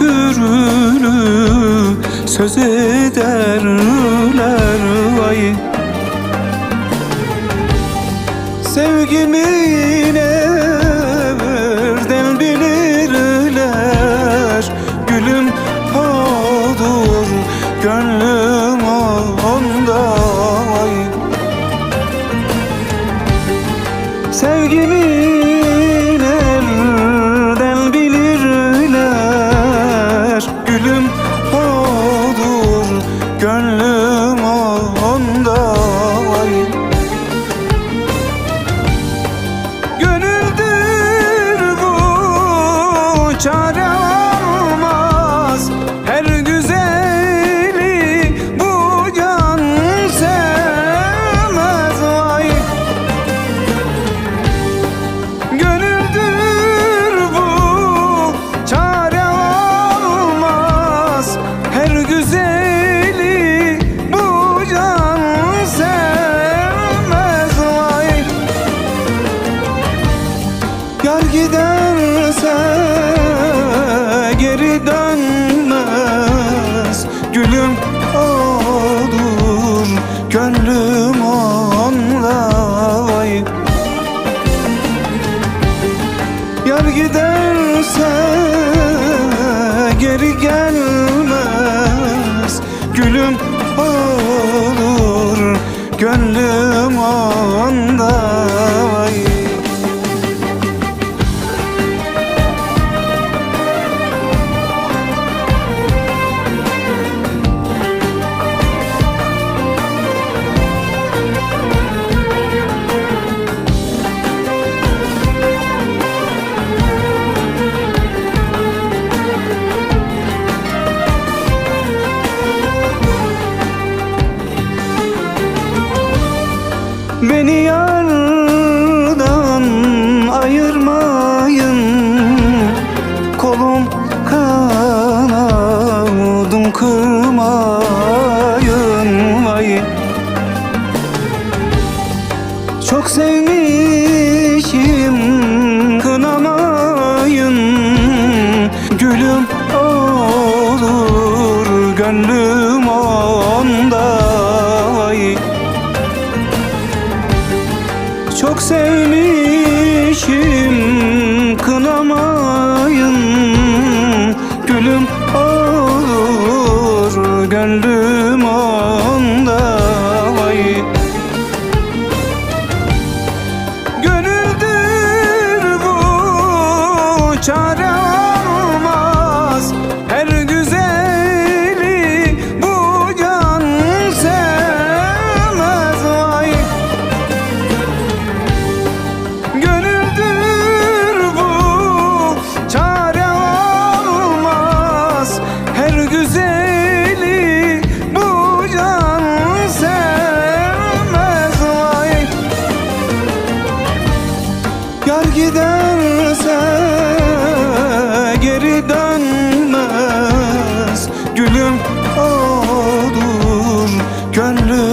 ömrünü söz ederler vay. Sevgimi nereden bilirler Gülüm odur gönlüm onda Gülüm olur gönlüm onda Sevmişim kınamayın. Gülüm olur gönlüm onda vay çok sevmişim kınamayın. Gülüm olur gönlüm çare olmaz. Her güzeli bu can sevmez. Vay Gönüldür bu çare olmaz. Her güzeli bu can sevmez. Vay Yar giderse gönlüm